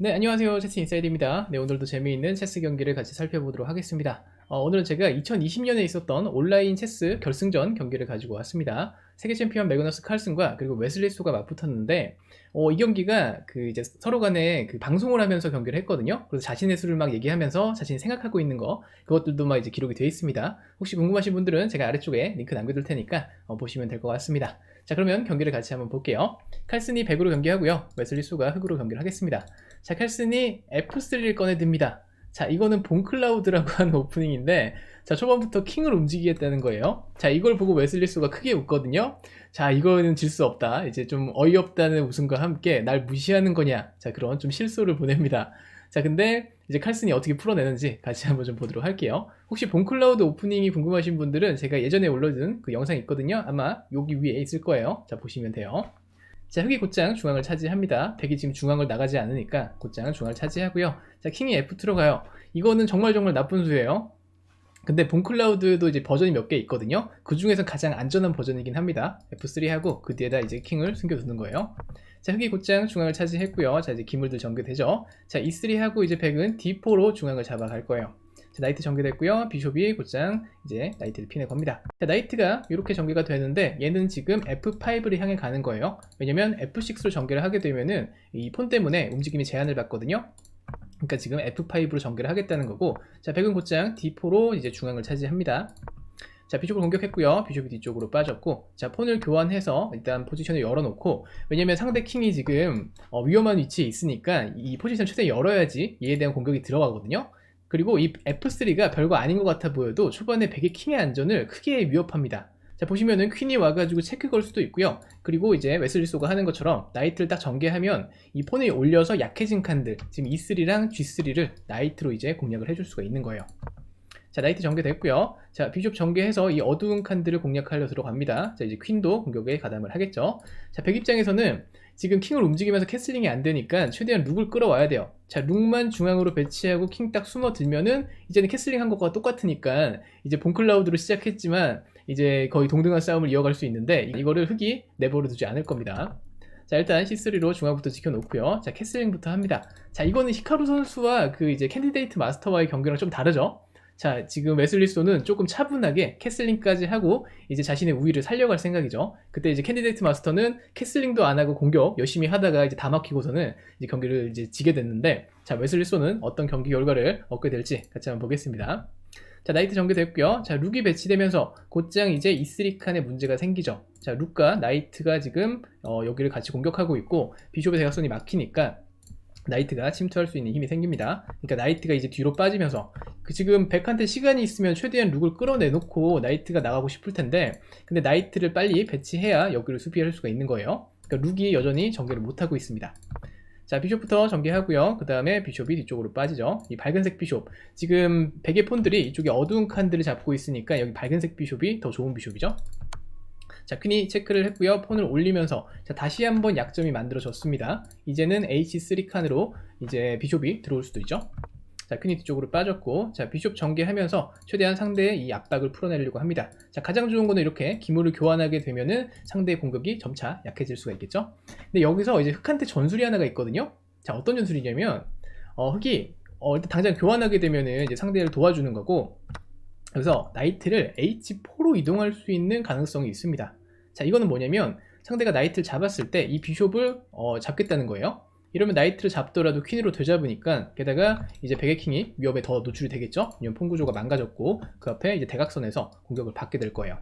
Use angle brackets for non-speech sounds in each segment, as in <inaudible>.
네, 안녕하세요. 체스 인사이드입니다. 네, 오늘도 재미있는 체스 경기를 같이 살펴보도록 하겠습니다. 어, 오늘은 제가 2020년에 있었던 온라인 체스 결승전 경기를 가지고 왔습니다. 세계 챔피언 매그너스 칼슨과 그리고 웨슬리 소가 맞붙었는데 어, 이 경기가 그 이제 서로 간에 그 방송을 하면서 경기를 했거든요. 그래서 자신의 수를 막 얘기하면서 자신이 생각하고 있는 거 그것들도 막 이제 기록이 되어 있습니다. 혹시 궁금하신 분들은 제가 아래쪽에 링크 남겨둘 테니까 어, 보시면 될 것 같습니다. 자, 그러면 경기를 같이 한번 볼게요. 칼슨이 100으로 경기하고요. 웨슬리 소가 흑으로 경기를 하겠습니다. 자, 칼슨이 F3를 꺼내듭니다. 자, 이거는 본클라우드라고 하는 <laughs> 오프닝인데, 자, 초반부터 킹을 움직이겠다는 거예요. 자, 이걸 보고 웨슬리스가 크게 웃거든요. 자, 이거는 질 수 없다. 이제 좀 어이없다는 웃음과 함께 날 무시하는 거냐. 자, 그런 좀 실소를 보냅니다. 자, 근데 이제 칼슨이 어떻게 풀어내는지 같이 한번 좀 보도록 할게요. 혹시 본클라우드 오프닝이 궁금하신 분들은 제가 예전에 올려둔 그 영상이 있거든요. 아마 여기 위에 있을 거예요. 자, 보시면 돼요. 자, 흑이 곧장 중앙을 차지합니다. 백이 지금 중앙을 나가지 않으니까 곧장 중앙을 차지하고요. 자, 킹이 F2로 가요. 이거는 정말 정말 나쁜 수예요. 근데 본클라우드도 이제 버전이 몇 개 있거든요. 그 중에서 가장 안전한 버전이긴 합니다. F3 하고 그 뒤에다 이제 킹을 숨겨두는 거예요. 자, 흑이 곧장 중앙을 차지했고요. 자, 이제 기물들 전개되죠. 자, E3 하고 이제 백은 D4로 중앙을 잡아갈 거예요. 자, 나이트 전개됐고요. 비숍이 곧장 이제 나이트를 핀에 겁니다. 자, 나이트가 이렇게 전개가 되는데 얘는 지금 F5를 향해 가는 거예요. 왜냐면 F6로 전개를 하게 되면은 이 폰 때문에 움직임이 제한을 받거든요. 그러니까 지금 F5로 전개를 하겠다는 거고 자, 백은 곧장 D4로 이제 중앙을 차지합니다. 자, 비숍을 공격했고요. 비숍이 뒤쪽으로 빠졌고, 자, 폰을 교환해서 일단 포지션을 열어놓고, 왜냐면 상대 킹이 지금 어, 위험한 위치에 있으니까 이 포지션 최대 열어야지 얘에 대한 공격이 들어가거든요. 그리고 이 F3가 별거 아닌 것 같아 보여도 초반에 백의 킹의 안전을 크게 위협합니다. 자 보시면은 퀸이 와가지고 체크 걸 수도 있고요. 그리고 이제 웨슬리소가 하는 것처럼 나이트를 딱 전개하면 이 폰을 올려서 약해진 칸들 지금 E3랑 G3를 나이트로 이제 공략을 해줄 수가 있는 거예요. 자 나이트 전개됐고요. 자 비숍 전개해서 이 어두운 칸들을 공략하려 들어갑니다. 자 이제 퀸도 공격에 가담을 하겠죠. 자 백 입장에서는 지금 킹을 움직이면서 캐슬링이 안 되니까 최대한 룩을 끌어와야 돼요. 자, 룩만 중앙으로 배치하고 킹 딱 숨어 들면은 이제는 캐슬링 한 것과 똑같으니까 이제 본클라우드로 시작했지만 이제 거의 동등한 싸움을 이어갈 수 있는데 이거를 흑이 내버려 두지 않을 겁니다. 자, 일단 C3로 중앙부터 지켜놓고요. 자, 캐슬링부터 합니다. 자, 이거는 히카루 선수와 그 이제 캔디데이트 마스터와의 경기랑 좀 다르죠? 자, 지금 웨슬리소는 조금 차분하게 캐슬링까지 하고 이제 자신의 우위를 살려갈 생각이죠. 그때 이제 캔디데이트 마스터는 캐슬링도 안 하고 공격 열심히 하다가 이제 다 막히고서는 이제 경기를 이제 지게 됐는데 자, 웨슬리소는 어떤 경기 결과를 얻게 될지 같이 한번 보겠습니다. 자, 나이트 전개됐고요. 자, 룩이 배치되면서 곧장 이제 E3 칸에 문제가 생기죠. 자, 룩과 나이트가 지금 어, 여기를 같이 공격하고 있고 비숍의 대각선이 막히니까 나이트가 침투할 수 있는 힘이 생깁니다. 그러니까 나이트가 이제 뒤로 빠지면서 그 지금 백한테 시간이 있으면 최대한 룩을 끌어내놓고 나이트가 나가고 싶을 텐데 근데 나이트를 빨리 배치해야 여기를 수비할 수가 있는 거예요. 그러니까 룩이 여전히 전개를 못하고 있습니다. 자 비숍부터 전개하고요. 그 다음에 비숍이 뒤쪽으로 빠지죠. 이 밝은색 비숍 지금 백의 폰들이 이쪽에 어두운 칸들을 잡고 있으니까 여기 밝은색 비숍이 더 좋은 비숍이죠. 자, 퀸이 체크를 했고요. 폰을 올리면서 자, 다시 한번 약점이 만들어졌습니다. 이제는 H3 칸으로 이제 비숍이 들어올 수도 있죠. 자, 퀸이 뒤쪽으로 빠졌고, 자, 비숍 전개하면서 최대한 상대의 이 압박을 풀어내려고 합니다. 자, 가장 좋은 거는 이렇게 기물을 교환하게 되면은 상대의 공격이 점차 약해질 수가 있겠죠. 근데 여기서 이제 흑한테 전술이 하나가 있거든요. 자, 어떤 전술이냐면, 어, 흑이 어, 일단 당장 교환하게 되면은 이제 상대를 도와주는 거고, 그래서 나이트를 H4로 이동할 수 있는 가능성이 있습니다. 자, 이거는 뭐냐면 상대가 나이트를 잡았을 때 이 비숍을 어, 잡겠다는 거예요. 이러면 나이트를 잡더라도 퀸으로 되잡으니까 게다가 이제 백의 킹이 위협에 더 노출이 되겠죠. 왜냐면 폰 구조가 망가졌고 그 앞에 이제 대각선에서 공격을 받게 될 거예요.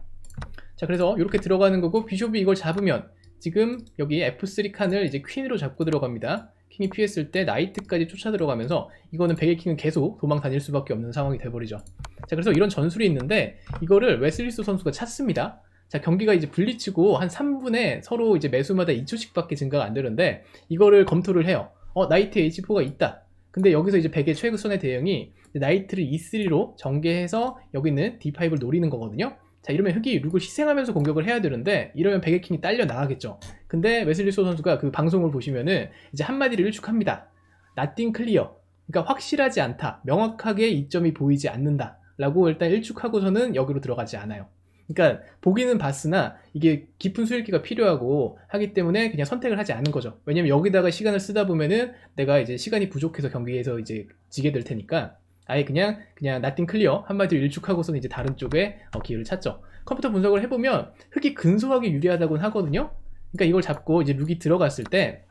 자, 그래서 이렇게 들어가는 거고 비숍이 이걸 잡으면 지금 여기 F3 칸을 이제 퀸으로 잡고 들어갑니다. 킹이 피했을 때 나이트까지 쫓아 들어가면서 이거는 백의 킹은 계속 도망 다닐 수밖에 없는 상황이 돼버리죠. 자, 그래서 이런 전술이 있는데 이거를 웨슬리스 선수가 찾습니다. 자, 경기가 이제 분리치고 한 3분에 서로 이제 매수마다 2초씩밖에 증가가 안 되는데 이거를 검토를 해요. 어, 나이트 H4가 있다. 근데 여기서 이제 백의 최고선의 대응이 나이트를 E3로 전개해서 여기 있는 D5를 노리는 거거든요. 자, 이러면 흑이 룩을 희생하면서 공격을 해야 되는데 이러면 백의 킹이 딸려 나가겠죠. 근데 웨슬리 소 선수가 그 방송을 보시면은 이제 한마디를 일축합니다. Nothing clear. 그러니까 확실하지 않다. 명확하게 이점이 보이지 않는다. 라고 일단 일축하고서는 여기로 들어가지 않아요. 그러니까 보기는 봤으나 이게 깊은 수익기가 필요하고 하기 때문에 그냥 선택을 하지 않은 거죠. 왜냐면 여기다가 시간을 쓰다 보면은 내가 이제 시간이 부족해서 경기에서 이제 지게 될 테니까 아예 그냥 그냥 나띵 클리어 한마디로 일축하고서는 이제 다른 쪽에 어, 기회를 찾죠. 컴퓨터 분석을 해보면 흙이 근소하게 유리하다고는 하거든요. 그러니까 이걸 잡고 이제 룩이 들어갔을 때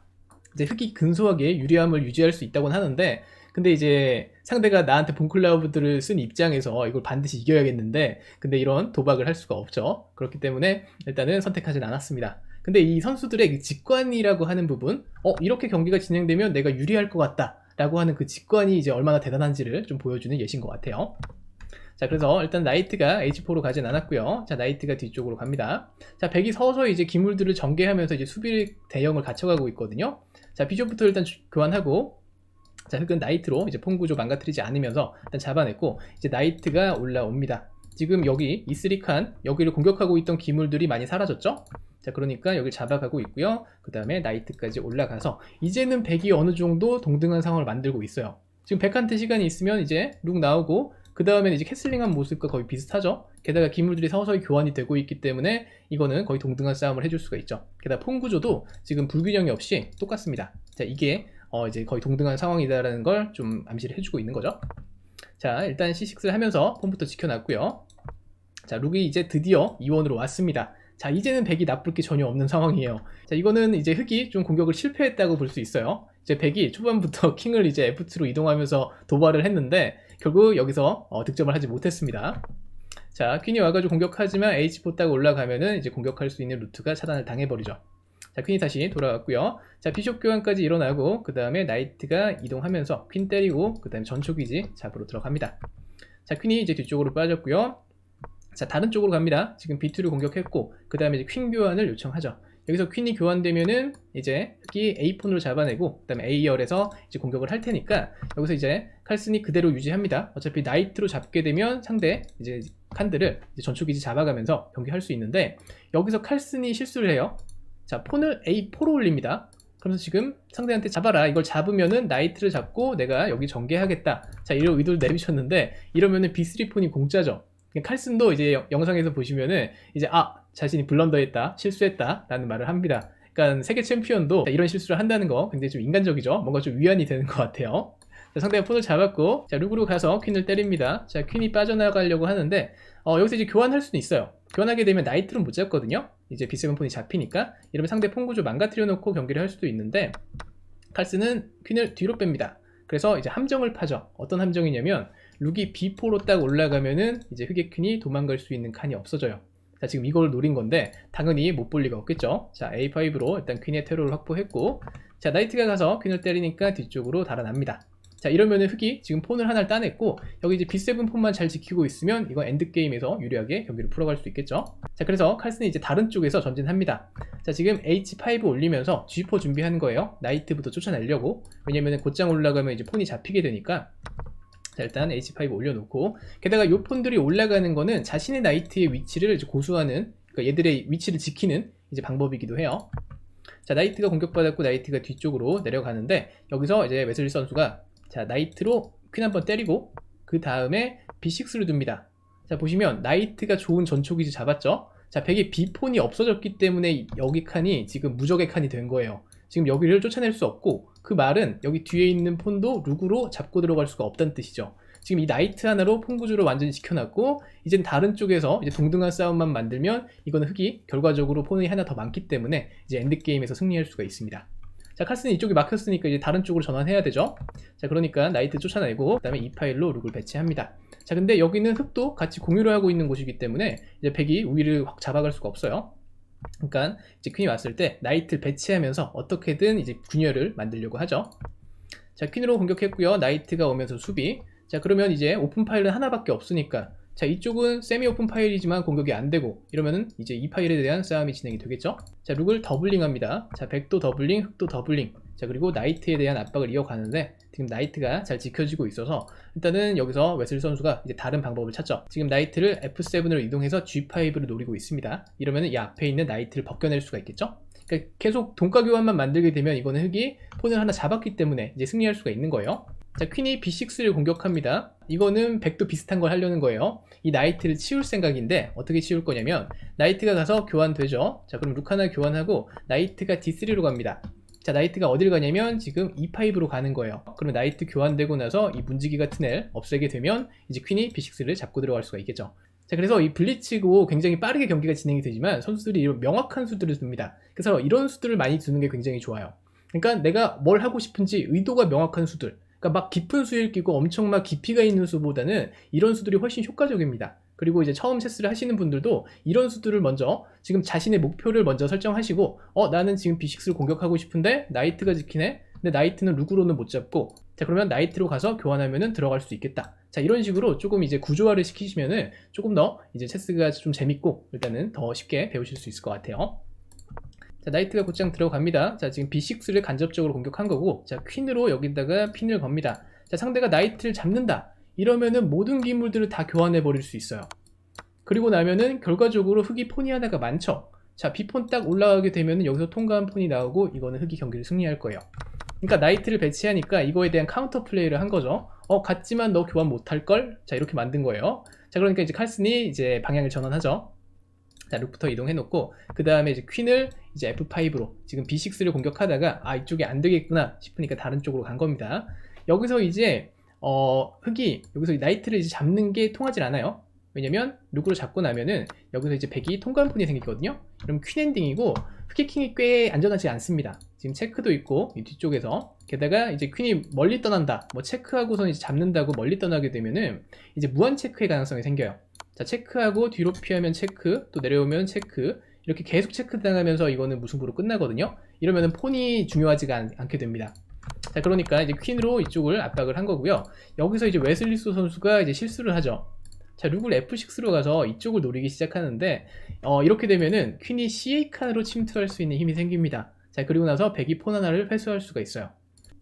이제 흙이 근소하게 유리함을 유지할 수 있다고는 하는데 근데 이제 상대가 나한테 본클라우드를 쓴 입장에서 이걸 반드시 이겨야겠는데 근데 이런 도박을 할 수가 없죠. 그렇기 때문에 일단은 선택하진 않았습니다. 근데 이 선수들의 그 직관이라고 하는 부분, 어 이렇게 경기가 진행되면 내가 유리할 것 같다. 라고 하는 그 직관이 이제 얼마나 대단한지를 좀 보여주는 예신 것 같아요. 자, 그래서 일단 나이트가 H4로 가진 않았고요. 자, 나이트가 뒤쪽으로 갑니다. 자, 백이 서서히 이제 기물들을 전개하면서 이제 수비 대형을 갖춰가고 있거든요. 자, 비숍부터 일단 주- 교환하고 자, 흑은 나이트로 이제 폰 구조 망가뜨리지 않으면서 일단 잡아냈고 이제 나이트가 올라옵니다. 지금 여기 이스리칸 여기를 공격하고 있던 기물들이 많이 사라졌죠? 자, 그러니까 여기를 잡아가고 있고요. 그 다음에 나이트까지 올라가서 이제는 백이 어느 정도 동등한 상황을 만들고 있어요. 지금 백한테 시간이 있으면 이제 룩 나오고 그 다음에 이제 캐슬링한 모습과 거의 비슷하죠. 게다가 기물들이 서서히 교환이 되고 있기 때문에 이거는 거의 동등한 싸움을 해줄 수가 있죠. 게다가 폰 구조도 지금 불균형이 없이 똑같습니다. 자, 이게 어 이제 거의 동등한 상황이다라는 걸 좀 암시를 해주고 있는 거죠. 자, 일단 C6를 하면서 폰부터 지켜놨고요. 자, 룩이 이제 드디어 이원으로 왔습니다. 자, 이제는 백이 나쁠 게 전혀 없는 상황이에요. 자, 이거는 이제 흑이 좀 공격을 실패했다고 볼 수 있어요. 이제 백이 초반부터 <laughs> 킹을 이제 F2로 이동하면서 도발을 했는데 결국 여기서 어, 득점을 하지 못했습니다. 자, 퀸이 와가지고 공격하지만 H4 딱 올라가면은 이제 공격할 수 있는 루트가 차단을 당해버리죠. 자, 퀸이 다시 돌아왔고요. 자, 비숍 교환까지 일어나고 그 다음에 나이트가 이동하면서 퀸 때리고 그 다음에 전초기지 잡으러 들어갑니다. 자, 퀸이 이제 뒤쪽으로 빠졌고요. 자, 다른 쪽으로 갑니다. 지금 B2를 공격했고 그 다음에 이제 퀸 교환을 요청하죠. 여기서 퀸이 교환되면은 이제 흑이 A폰으로 잡아내고 그다음에 A열에서 이제 공격을 할 테니까 여기서 이제 칼슨이 그대로 유지합니다. 어차피 나이트로 잡게 되면 상대 이제 칸들을 전초기지 잡아가면서 경기할 수 있는데 여기서 칼슨이 실수를 해요. 자 폰을 A4로 올립니다. 그래서 지금 상대한테 잡아라 이걸 잡으면은 나이트를 잡고 내가 여기 전개하겠다. 자 이런 의도를 내비쳤는데 이러면은 B3 폰이 공짜죠. 칼슨도 이제 영- 영상에서 보시면은 이제 아 자신이 블런더했다 실수했다 라는 말을 합니다. 그러니까 세계 챔피언도 이런 실수를 한다는 거 굉장히 좀 인간적이죠. 뭔가 좀 위안이 되는 것 같아요. 자, 상대가 폰을 잡았고 자 룩으로 가서 퀸을 때립니다. 자 퀸이 빠져나가려고 하는데 어, 여기서 이제 교환할 수는 있어요. 교환하게 되면 나이트는 못 잡거든요. 이제 B7 폰이 잡히니까 이러면 상대 폰 구조 망가뜨려 놓고 경기를 할 수도 있는데 칼스는 퀸을 뒤로 뺍니다. 그래서 이제 함정을 파죠. 어떤 함정이냐면 룩이 B4로 딱 올라가면은 이제 흑의 퀸이 도망갈 수 있는 칸이 없어져요. 자, 지금 이걸 노린 건데 당연히 못 볼 리가 없겠죠. 자, A5로 일단 퀸의 테러를 확보했고 자, 나이트가 가서 퀸을 때리니까 뒤쪽으로 달아납니다. 자, 이러면은 흑이 지금 폰을 하나를 따냈고 여기 이제 B7 폰만 잘 지키고 있으면 이건 엔드 게임에서 유리하게 경기를 풀어갈 수 있겠죠. 자, 그래서 칼슨이 이제 다른 쪽에서 전진합니다. 자, 지금 H5 올리면서 G4 준비하는 거예요. 나이트부터 쫓아내려고. 왜냐면은 곧장 올라가면 이제 폰이 잡히게 되니까 자, 일단 H5 올려놓고 게다가 이 폰들이 올라가는 거는 자신의 나이트의 위치를 고수하는 그러니까 얘들의 위치를 지키는 이제 방법이기도 해요. 자, 나이트가 공격받았고 나이트가 뒤쪽으로 내려가는데 여기서 이제 웨슬리 선수가 자, 나이트로 퀸 한번 때리고 그 다음에 B6를 둡니다. 자, 보시면 나이트가 좋은 전초기지 잡았죠? 자, 백의 B폰이 없어졌기 때문에 여기 칸이 지금 무적의 칸이 된 거예요. 지금 여기를 쫓아낼 수 없고 그 말은 여기 뒤에 있는 폰도 룩으로 잡고 들어갈 수가 없다는 뜻이죠. 지금 이 나이트 하나로 폰 구조를 완전히 지켜놨고 이젠 다른 쪽에서 이제 동등한 싸움만 만들면 이거는 흑이 결과적으로 폰이 하나 더 많기 때문에 이제 엔드 게임에서 승리할 수가 있습니다. 자 카스는 이쪽이 막혔으니까 이제 다른 쪽으로 전환해야 되죠. 자 그러니까 나이트 쫓아내고 그 다음에 이 파일로 룩을 배치합니다. 자 근데 여기는 흑도 같이 공유를 하고 있는 곳이기 때문에 이제 백이 우위를 확 잡아갈 수가 없어요. 그러니까 이제 퀸이 왔을 때 나이트를 배치하면서 어떻게든 이제 균열을 만들려고 하죠. 자 퀸으로 공격했고요. 나이트가 오면서 수비. 자 그러면 이제 오픈 파일은 하나밖에 없으니까 자 이쪽은 세미 오픈 파일이지만 공격이 안 되고 이러면은 이제 이 파일에 대한 싸움이 진행이 되겠죠. 자 룩을 더블링 합니다. 자 백도 더블링, 흑도 더블링. 자 그리고 나이트에 대한 압박을 이어가는데 지금 나이트가 잘 지켜지고 있어서 일단은 여기서 웨슬리 선수가 이제 다른 방법을 찾죠. 지금 나이트를 F7으로 이동해서 G5를 노리고 있습니다. 이러면은 이 앞에 있는 나이트를 벗겨낼 수가 있겠죠. 그러니까 계속 동가 교환만 만들게 되면 이거는 흑이 폰을 하나 잡았기 때문에 이제 승리할 수가 있는 거예요. 자, 퀸이 B6를 공격합니다. 이거는 백도 비슷한 걸 하려는 거예요. 이 나이트를 치울 생각인데 어떻게 치울 거냐면 나이트가 가서 교환되죠. 자, 그럼 룩 하나 교환하고 나이트가 D3로 갑니다. 자, 나이트가 어딜 가냐면 지금 E5로 가는 거예요. 그럼 나이트 교환되고 나서 이 문지기 같은 애 없애게 되면 이제 퀸이 B6를 잡고 들어갈 수가 있겠죠. 자, 그래서 이 블리츠고 굉장히 빠르게 경기가 진행이 되지만 선수들이 이런 명확한 수들을 둡니다. 그래서 이런 수들을 많이 두는 게 굉장히 좋아요. 그러니까 내가 뭘 하고 싶은지 의도가 명확한 수들. 그러니까 막 깊은 수일 끼고 엄청 막 깊이가 있는 수보다는 이런 수들이 훨씬 효과적입니다. 그리고 이제 처음 체스를 하시는 분들도 이런 수들을 먼저 지금 자신의 목표를 먼저 설정하시고 어 나는 지금 B6를 공격하고 싶은데 나이트가 지키네? 근데 나이트는 룩으로는 못 잡고 자 그러면 나이트로 가서 교환하면은 들어갈 수 있겠다. 자 이런 식으로 조금 이제 구조화를 시키시면은 조금 더 이제 체스가 좀 재밌고 일단은 더 쉽게 배우실 수 있을 것 같아요 자 나이트가 곧장 들어갑니다 자 지금 B6를 간접적으로 공격한 거고 자 퀸으로 여기다가 핀을 겁니다 자 상대가 나이트를 잡는다 이러면은 모든 기물들을 다 교환해 버릴 수 있어요. 그리고 나면은 결과적으로 흑이 폰이 하나가 많죠. 자, 비폰 딱 올라가게 되면은 여기서 통과한 폰이 나오고 이거는 흑이 경기를 승리할 거예요. 그러니까 나이트를 배치하니까 이거에 대한 카운터 플레이를 한 거죠. 어, 같지만 너 교환 못할 걸? 자, 이렇게 만든 거예요. 자, 그러니까 이제 칼슨이 이제 방향을 전환하죠. 자, 룩부터 이동해 놓고 그 다음에 이제 퀸을 이제 F5로 지금 B6를 공격하다가 아, 이쪽이 안 되겠구나 싶으니까 다른 쪽으로 간 겁니다. 여기서 이제 어, 흑이 여기서 나이트를 이제 잡는 게 통하질 않아요. 왜냐면 룩으로 잡고 나면은 여기서 이제 백이 통과한푼이 생기거든요. 그럼 퀸 엔딩이고 흑의 킹이 꽤 안전하지 않습니다. 지금 체크도 있고 이 뒤쪽에서 게다가 이제 퀸이 멀리 떠난다. 뭐 체크하고선 이제 잡는다고 멀리 떠나게 되면은 이제 무한 체크의 가능성이 생겨요. 자 체크하고 뒤로 피하면 체크 또 내려오면 체크 이렇게 계속 체크 당하면서 이거는 무승부로 끝나거든요. 이러면은 폰이 중요하지가 않, 않게 됩니다. 자, 그러니까 이제 퀸으로 이쪽을 압박을 한 거고요. 여기서 이제 웨슬리스 선수가 이제 실수를 하죠. 자, 룩을 F6로 가서 이쪽을 노리기 시작하는데, 어, 이렇게 되면은 퀸이 CA 칸으로 침투할 수 있는 힘이 생깁니다. 자, 그리고 나서 백이 폰 하나를 회수할 수가 있어요.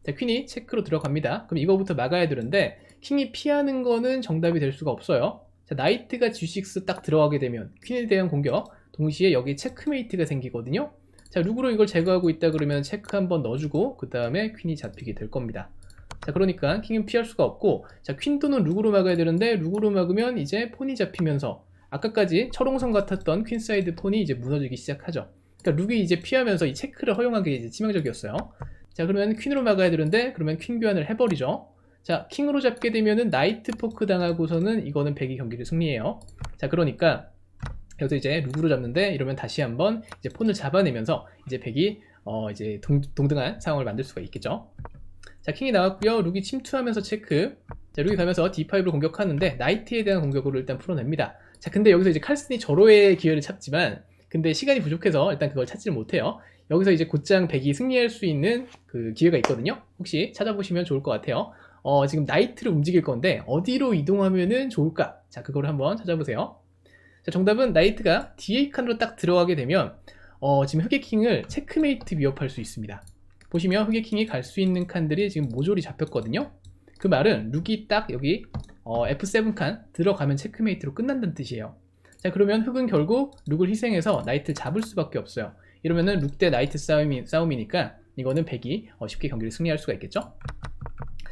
자, 퀸이 체크로 들어갑니다. 그럼 이거부터 막아야 되는데, 킹이 피하는 거는 정답이 될 수가 없어요. 자, 나이트가 G6 딱 들어가게 되면 퀸에 대한 공격, 동시에 여기 체크메이트가 생기거든요. 자, 룩으로 이걸 제거하고 있다 그러면 체크 한번 넣어주고 그 다음에 퀸이 잡히게 될 겁니다. 자, 그러니까 킹은 피할 수가 없고 자, 퀸 또는 룩으로 막아야 되는데 룩으로 막으면 이제 폰이 잡히면서 아까까지 철옹성 같았던 퀸 사이드 폰이 이제 무너지기 시작하죠. 그러니까 룩이 이제 피하면서 이 체크를 허용하기 이제 치명적이었어요. 자, 그러면 퀸으로 막아야 되는데 그러면 퀸 교환을 해버리죠. 자, 킹으로 잡게 되면은 나이트 포크 당하고서는 이거는 백이 경기를 승리해요. 자, 그러니까 여기서 이제 룩으로 잡는데 이러면 다시 한번 이제 폰을 잡아내면서 이제 백이 어 이제 동, 동등한 상황을 만들 수가 있겠죠. 자 킹이 나왔고요. 룩이 침투하면서 체크. 자 룩이 가면서 D5를 공격하는데 나이트에 대한 공격으로 일단 풀어냅니다. 자 근데 여기서 이제 칼슨이 절호의 기회를 찾지만 근데 시간이 부족해서 일단 그걸 찾지를 못해요. 여기서 이제 곧장 백이 승리할 수 있는 그 기회가 있거든요. 혹시 찾아보시면 좋을 것 같아요. 어, 지금 나이트를 움직일 건데 어디로 이동하면은 좋을까? 자, 그걸 한번 찾아보세요. 자, 정답은 나이트가 DA 칸으로 딱 들어가게 되면 어, 지금 흑의킹을 체크메이트 위협할 수 있습니다. 보시면 흑의킹이 갈 수 있는 칸들이 지금 모조리 잡혔거든요. 그 말은 룩이 딱 여기 어, F7 칸 들어가면 체크메이트로 끝난다는 뜻이에요. 자 그러면 흑은 결국 룩을 희생해서 나이트를 잡을 수밖에 없어요. 이러면은 룩 대 나이트 싸움이, 싸움이니까 이거는 백이 어, 쉽게 경기를 승리할 수가 있겠죠.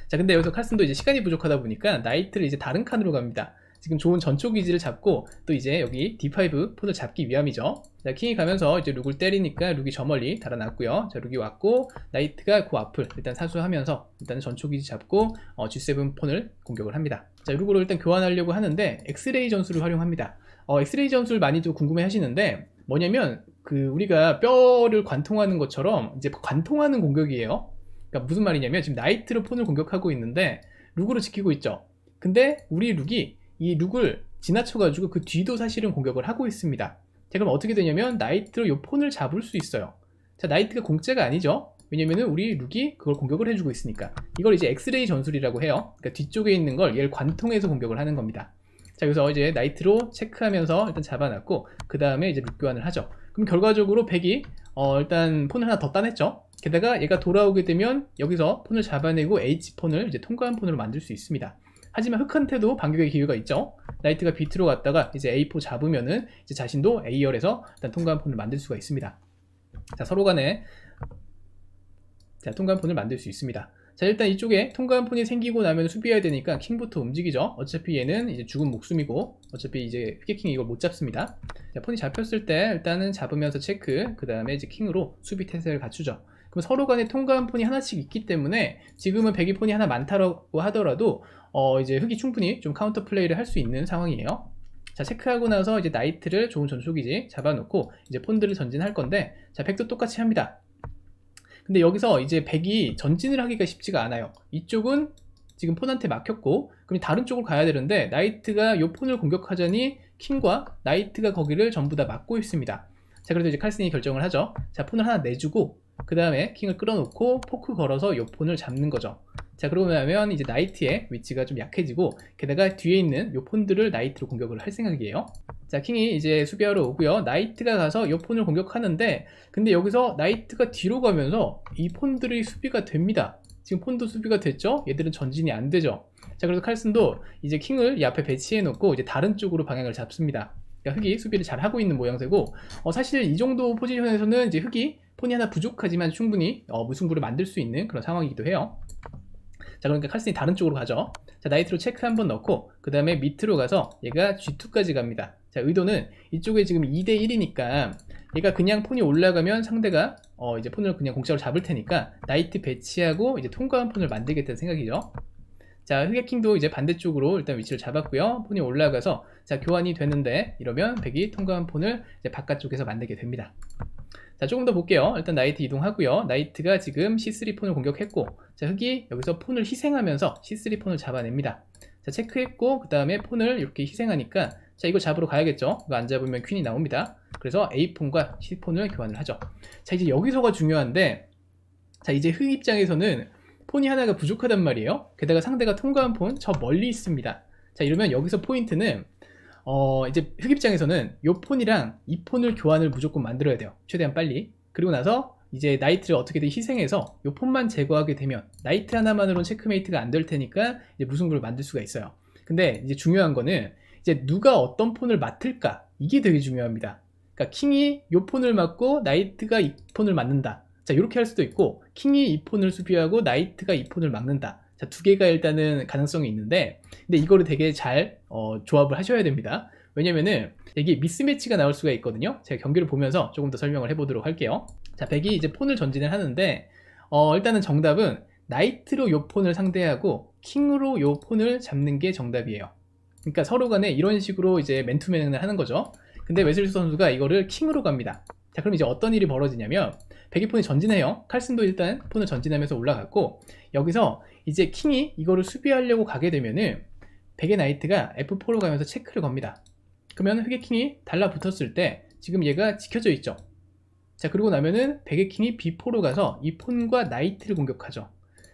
자 근데 여기서 칼슨도 이제 시간이 부족하다 보니까 나이트를 이제 다른 칸으로 갑니다. 지금 좋은 전초 기지를 잡고 또 이제 여기 D5 폰을 잡기 위함이죠. 자, 킹이 가면서 이제 룩을 때리니까 룩이 저 멀리 달아났고요. 자, 룩이 왔고 나이트가 그 앞을 일단 사수하면서 일단 전초 기지 잡고 어, G7 폰을 공격을 합니다. 자, 룩으로 일단 교환하려고 하는데 엑스레이 전술을 활용합니다. 어, 엑스레이 전술 많이도 궁금해 하시는데 뭐냐면 그 우리가 뼈를 관통하는 것처럼 이제 관통하는 공격이에요. 그러니까 무슨 말이냐면 지금 나이트로 폰을 공격하고 있는데 룩으로 지키고 있죠. 근데 우리 룩이 이 룩을 지나쳐가지고 그 뒤도 사실은 공격을 하고 있습니다. 자, 그럼 어떻게 되냐면 나이트로 이 폰을 잡을 수 있어요. 자, 나이트가 공짜가 아니죠. 왜냐면은 우리 룩이 그걸 공격을 해주고 있으니까. 이걸 이제 엑스레이 전술이라고 해요. 그러니까 뒤쪽에 있는 걸 얘를 관통해서 공격을 하는 겁니다. 자, 그래서 이제 나이트로 체크하면서 일단 잡아놨고, 그 다음에 이제 룩 교환을 하죠. 그럼 결과적으로 백이 어, 일단 폰을 하나 더 따냈죠. 게다가 얘가 돌아오게 되면 여기서 폰을 잡아내고 H폰을 이제 통과한 폰으로 만들 수 있습니다. 하지만 흑한테도 반격의 기회가 있죠. 나이트가 비트로 갔다가 이제 A4 잡으면은 이제 자신도 A열에서 일단 통과한 폰을 만들 수가 있습니다. 자, 서로 간에 자, 통과한 폰을 만들 수 있습니다. 자 일단 이쪽에 통과한 폰이 생기고 나면 수비해야 되니까 킹부터 움직이죠 어차피 얘는 이제 죽은 목숨이고 어차피 이제 휘게킹이 이걸 못 잡습니다 자 폰이 잡혔을 때 일단은 잡으면서 체크 그 다음에 이제 킹으로 수비 태세를 갖추죠 그럼 서로 간에 통과한 폰이 하나씩 있기 때문에 지금은 배기 폰이 하나 많다고 하더라도 어 이제 흑이 충분히 좀 카운터 플레이를 할 수 있는 상황이에요 자 체크하고 나서 이제 나이트를 좋은 전초기지 잡아놓고 이제 폰들을 전진할 건데 자 백도 똑같이 합니다 근데 여기서 이제 백이 전진을 하기가 쉽지가 않아요. 이쪽은 지금 폰한테 막혔고 그럼 다른 쪽으로 가야 되는데 나이트가 이 폰을 공격하자니 킹과 나이트가 거기를 전부 다 막고 있습니다. 자 그래도 이제 칼슨이 결정을 하죠. 자 폰을 하나 내주고 그 다음에 킹을 끌어놓고 포크 걸어서 이 폰을 잡는 거죠. 자 그러고 나면 이제 나이트의 위치가 좀 약해지고 게다가 뒤에 있는 이 폰들을 나이트로 공격을 할 생각이에요. 자 킹이 이제 수비하러 오고요. 나이트가 가서 이 폰을 공격하는데 근데 여기서 나이트가 뒤로 가면서 이 폰들이 수비가 됩니다. 지금 폰도 수비가 됐죠? 얘들은 전진이 안 되죠. 자 그래서 칼슨도 이제 킹을 이 앞에 배치해 놓고 이제 다른 쪽으로 방향을 잡습니다. 그러니까 흑이 수비를 잘 하고 있는 모양새고 어, 사실 이 정도 포지션에서는 이제 흑이 폰이 하나 부족하지만 충분히 어, 무승부를 만들 수 있는 그런 상황이기도 해요. 자 그러니까 칼슨이 다른 쪽으로 가죠. 자 나이트로 체크 한번 넣고 그 다음에 밑으로 가서 얘가 G2까지 갑니다. 자 의도는 이쪽에 지금 2대 1이니까 얘가 그냥 폰이 올라가면 상대가 어 이제 폰을 그냥 공짜로 잡을 테니까 나이트 배치하고 이제 통과한 폰을 만들겠다는 생각이죠. 자 흑의킹도 이제 반대쪽으로 일단 위치를 잡았고요. 폰이 올라가서 자 교환이 되는데 이러면 백이 통과한 폰을 이제 바깥쪽에서 만들게 됩니다. 자 조금 더 볼게요. 일단 나이트 이동하고요. 나이트가 지금 C3 폰을 공격했고 자 흑이 여기서 폰을 희생하면서 C3 폰을 잡아냅니다. 자 체크했고 그 다음에 폰을 이렇게 희생하니까 자 이거 잡으러 가야겠죠? 이거 안 잡으면 퀸이 나옵니다. 그래서 A폰과 C폰을 교환을 하죠. 자 이제 여기서가 중요한데 자 이제 흑 입장에서는 폰이 하나가 부족하단 말이에요. 게다가 상대가 통과한 폰 저 멀리 있습니다. 자 이러면 여기서 포인트는 어, 이제 흑 입장에서는 요 폰이랑 이 폰을 교환을 무조건 만들어야 돼요. 최대한 빨리. 그리고 나서 이제 나이트를 어떻게든 희생해서 요 폰만 제거하게 되면 나이트 하나만으로는 체크메이트가 안 될 테니까 이제 무승부를 만들 수가 있어요. 근데 이제 중요한 거는 이제 누가 어떤 폰을 맡을까 이게 되게 중요합니다. 그러니까 킹이 요 폰을 맡고 나이트가 이 폰을 맡는다. 자 이렇게 할 수도 있고 킹이 이 폰을 수비하고 나이트가 이 폰을 막는다. 자, 두 개가 일단은 가능성이 있는데, 근데 이거를 되게 잘 어, 조합을 하셔야 됩니다. 왜냐면은 이게 미스매치가 나올 수가 있거든요. 제가 경기를 보면서 조금 더 설명을 해보도록 할게요. 자, 백이 이제 폰을 전진을 하는데, 어, 일단은 정답은 나이트로 요 폰을 상대하고 킹으로 요 폰을 잡는 게 정답이에요. 그러니까 서로 간에 이런 식으로 이제 맨투맨을 하는 거죠. 근데 웨슬리 선수가 이거를 킹으로 갑니다. 자, 그럼 이제 어떤 일이 벌어지냐면, 백이 폰이 전진해요. 칼슨도 일단 폰을 전진하면서 올라갔고, 여기서 이제 킹이 이거를 수비하려고 가게 되면은 백의 나이트가 F4로 가면서 체크를 겁니다. 그러면 흑의 킹이 달라붙었을 때 지금 얘가 지켜져 있죠. 자 그리고 나면은 백의 킹이 B4로 가서 이 폰과 나이트를 공격하죠.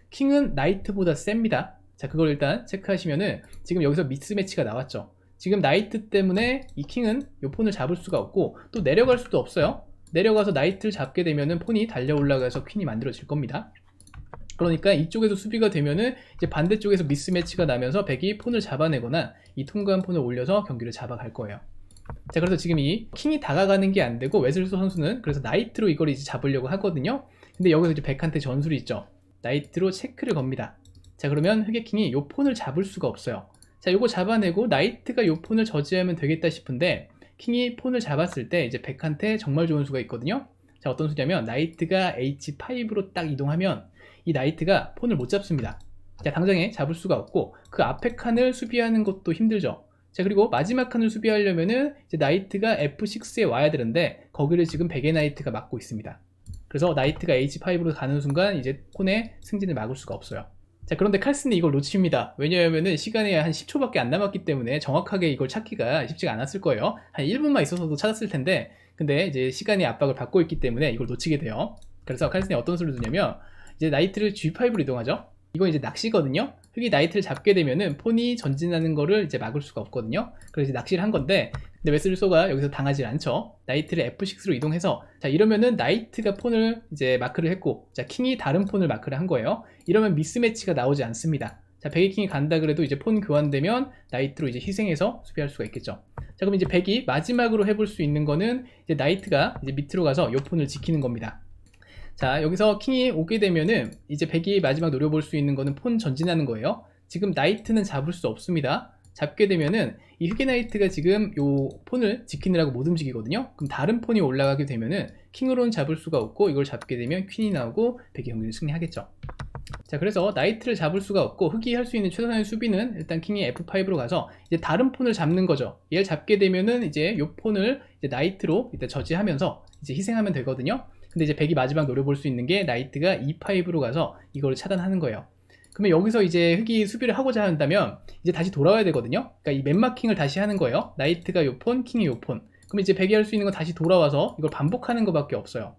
킹은 나이트보다 셉니다. 자 그걸 일단 체크하시면은 지금 여기서 미스매치가 나왔죠. 지금 나이트 때문에 이 킹은 이 폰을 잡을 수가 없고 또 내려갈 수도 없어요. 내려가서 나이트를 잡게 되면은 폰이 달려 올라가서 퀸이 만들어질 겁니다. 그러니까 이쪽에서 수비가 되면은 이제 반대쪽에서 미스매치가 나면서 백이 폰을 잡아내거나 이 통과한 폰을 올려서 경기를 잡아갈 거예요. 자, 그래서 지금 이 킹이 다가가는 게 안 되고 웨슬소 선수는 그래서 나이트로 이걸 이제 잡으려고 하거든요. 근데 여기서 이제 백한테 전술이 있죠. 나이트로 체크를 겁니다. 자, 그러면 흑의 킹이 요 폰을 잡을 수가 없어요. 자, 요거 잡아내고 나이트가 요 폰을 저지하면 되겠다 싶은데 킹이 폰을 잡았을 때 이제 백한테 정말 좋은 수가 있거든요. 자, 어떤 수냐면 나이트가 H5로 딱 이동하면 이 나이트가 폰을 못 잡습니다. 자, 당장에 잡을 수가 없고 그 앞에 칸을 수비하는 것도 힘들죠. 자, 그리고 마지막 칸을 수비하려면은 이제 나이트가 F6에 와야 되는데 거기를 지금 백의 나이트가 막고 있습니다. 그래서 나이트가 H5로 가는 순간 이제 폰의 승진을 막을 수가 없어요. 자, 그런데 칼슨이 이걸 놓칩니다. 왜냐하면은 시간이 한 10초밖에 안 남았기 때문에 정확하게 이걸 찾기가 쉽지가 않았을 거예요. 한 1분만 있어서도 찾았을 텐데, 근데 이제 시간의 압박을 받고 있기 때문에 이걸 놓치게 돼요. 그래서 칼슨이 어떤 수를 두냐면, 이제 나이트를 G5로 이동하죠. 이건 이제 낚시거든요. 흑이 나이트를 잡게 되면은 폰이 전진하는 거를 이제 막을 수가 없거든요. 그래서 이제 낚시를 한 건데, 근데 웨슬소가 여기서 당하지 않죠. 나이트를 F6로 이동해서, 자, 이러면은 나이트가 폰을 이제 마크를 했고, 자, 킹이 다른 폰을 마크를 한 거예요. 이러면 미스매치가 나오지 않습니다. 자, 백이 킹이 간다 그래도 이제 폰 교환되면 나이트로 이제 희생해서 수비할 수가 있겠죠. 자, 그럼 이제 백이 마지막으로 해볼 수 있는 거는 이제 나이트가 이제 밑으로 가서 요 폰을 지키는 겁니다. 자, 여기서 킹이 오게 되면은 이제 백이 마지막 노려볼 수 있는 거는 폰 전진하는 거예요. 지금 나이트는 잡을 수 없습니다. 잡게 되면은 이 흑의 나이트가 지금 요 폰을 지키느라고 못 움직이거든요. 그럼 다른 폰이 올라가게 되면은 킹으로는 잡을 수가 없고 이걸 잡게 되면 퀸이 나오고 백이 경기를 승리하겠죠. 자, 그래서 나이트를 잡을 수가 없고 흑이 할 수 있는 최선의 수비는 일단 킹이 F5로 가서 이제 다른 폰을 잡는 거죠. 얘를 잡게 되면은 이제 요 폰을 이제 나이트로 일단 저지하면서 이제 희생하면 되거든요. 근데 이제 백이 마지막 노려볼 수 있는 게 나이트가 E5로 가서 이걸 차단하는 거예요. 그러면 여기서 이제 흑이 수비를 하고자 한다면 이제 다시 돌아와야 되거든요. 그러니까 이 맨마킹을 다시 하는 거예요. 나이트가 요 폰, 킹이 요 폰. 그럼 이제 백이 할 수 있는 건 다시 돌아와서 이걸 반복하는 것밖에 없어요.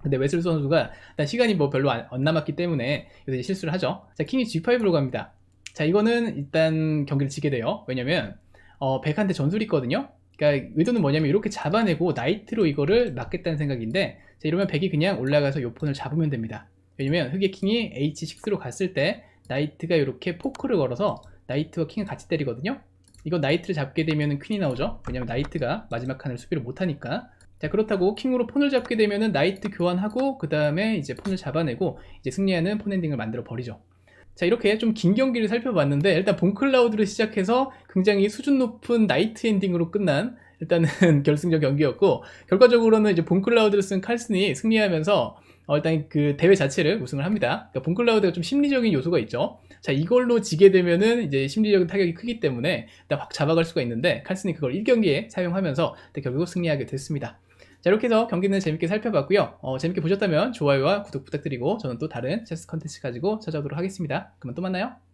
근데 웨슬 선수가 일단 시간이 뭐 별로 안, 안 남았기 때문에 여기서 이제 실수를 하죠. 자, 킹이 G5로 갑니다. 자, 이거는 일단 경기를 지게 돼요. 왜냐면 어, 백한테 전술이 있거든요. 그러니까 의도는 뭐냐면 이렇게 잡아내고 나이트로 이거를 막겠다는 생각인데 자, 이러면 백이 그냥 올라가서 요 폰을 잡으면 됩니다. 왜냐면 흑의 킹이 H6로 갔을 때 나이트가 이렇게 포크를 걸어서 나이트와 킹을 같이 때리거든요. 이거 나이트를 잡게 되면 퀸이 나오죠. 왜냐면 나이트가 마지막 칸을 수비를 못하니까. 자 그렇다고 킹으로 폰을 잡게 되면은 나이트 교환하고 그 다음에 이제 폰을 잡아내고 이제 승리하는 폰 엔딩을 만들어 버리죠. 자 이렇게 좀 긴 경기를 살펴봤는데 일단 본클라우드를 시작해서 굉장히 수준 높은 나이트 엔딩으로 끝난 일단은 <laughs> 결승전 경기였고 결과적으로는 이제 본클라우드를 쓴 칼슨이 승리하면서 어, 일단 그 대회 자체를 우승을 합니다. 그러니까 본클라우드가 좀 심리적인 요소가 있죠. 자 이걸로 지게 되면은 이제 심리적인 타격이 크기 때문에 일단 확 잡아갈 수가 있는데 칼슨이 그걸 1경기에 사용하면서 결국 승리하게 됐습니다. 자 이렇게 해서 경기는 재밌게 살펴봤고요. 어, 재밌게 보셨다면 좋아요와 구독 부탁드리고 저는 또 다른 체스 컨텐츠 가지고 찾아오도록 하겠습니다. 그러면 또 만나요.